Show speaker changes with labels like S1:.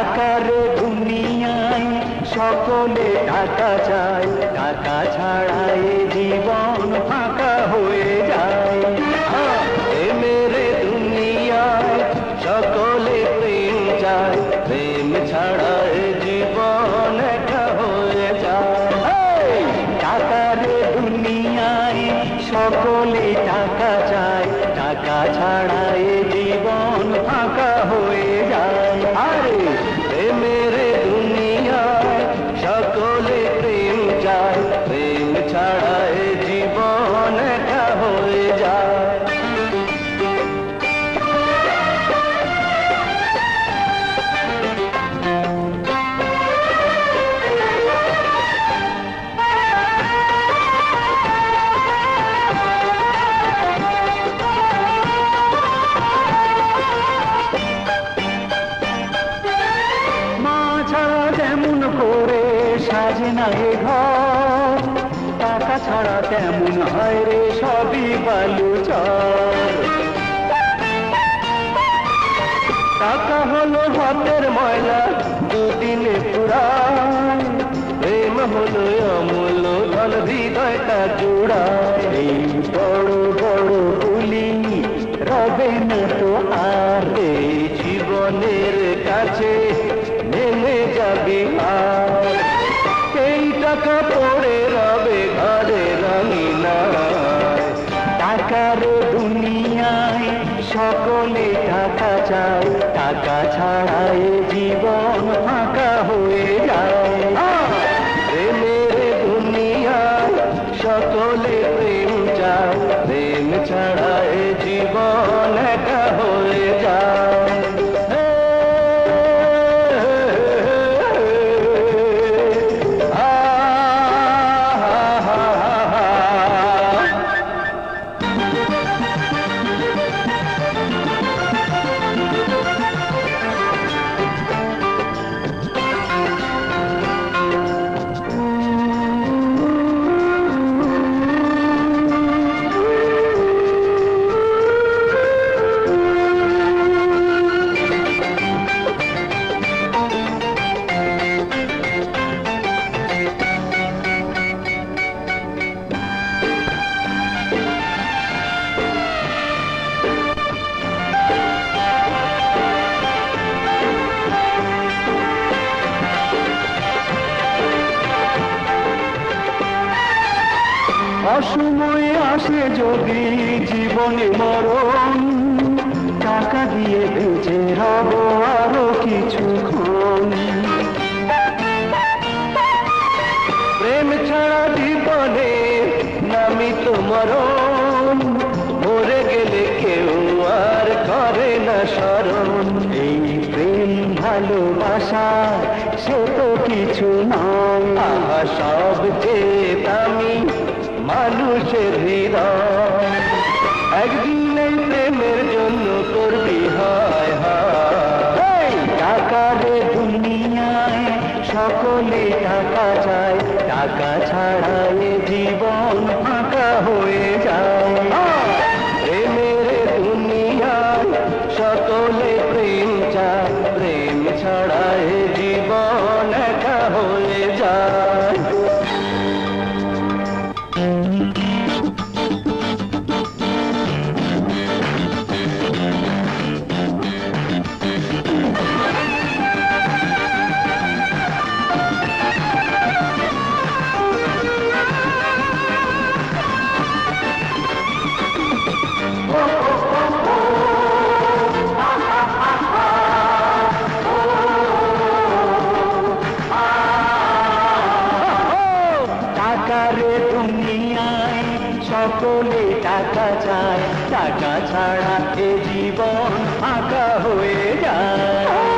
S1: টাকার দুনিয়ায় সকলে টাকা চায়। টাকা ছাড়ায় জীবন ফাঁকা হয়ে যায়। মেরে দুনিয়ায় সকলে প্রেম চায়। প্রেম ছাড়া এ জীবন হয়ে যায়। টাকার দুনিয়ায় সকলে টাকা চায়। টাকা ছাড়া করে সাজে না এ ঘর। টাকা ছাড়া তেমন হয় রে সবই বালু চর। টাকা হলো হাতের ময়লা, দুদিনে পুরায় প্রেম হলো অমূল্য, ধন হৃদয়টা জুড়ায়। এই বড় বড় গুলি রবে না তো আর। জীবনের কাছে টাকা পড়ে রবে ঘরে রঙিনায় টাকার দুনিয়ায় সকলে টাকা চায় টাকা ছাড়া অসময়ে আসে যদি জীবনে মরণ, টাকা দিয়ে বেঁচে রব আরও কিছুক্ষণ। প্রেম ছাড়া জীবনে নামি তো মরণ, মরে গেলে কেউ আর করে না স্মরণ। এই প্রেম ভালোবাসা, সে তো কিছু নয়। আহা সবচেয়ে দামি মানুষের হৃদয়। একদিন এই প্রেমের জন্য করবি হয় হয়। টাকারে দুনিয়ায় সকলে টাকা চায় টাকা ছাড়া সকলে টাকা চায় টাকা ছাড়া এ জীবন ফাঁকা হয়ে যায়।